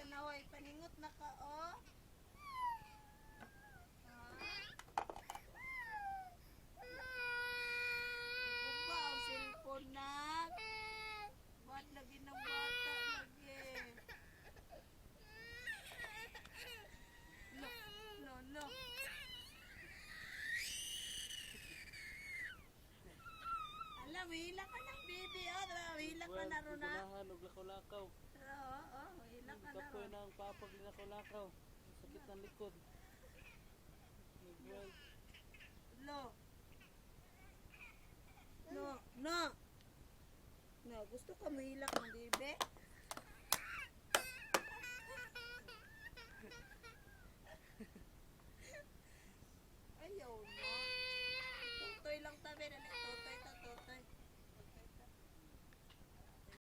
tanaw ay paningot na ka, oh. Ubaw, cellphone na. Ba't lagi na bata? No, no, no. Alam, hila ka ng baby, oh. Hila ka na ron, ha? Huwag lakaw-lakaw. Oo. Kapoy ron. na ang papag lakaw-lakaw. Sakit ng likod. Nagwal. Lo. No, no. No, gusto ka mahilak ng bibi?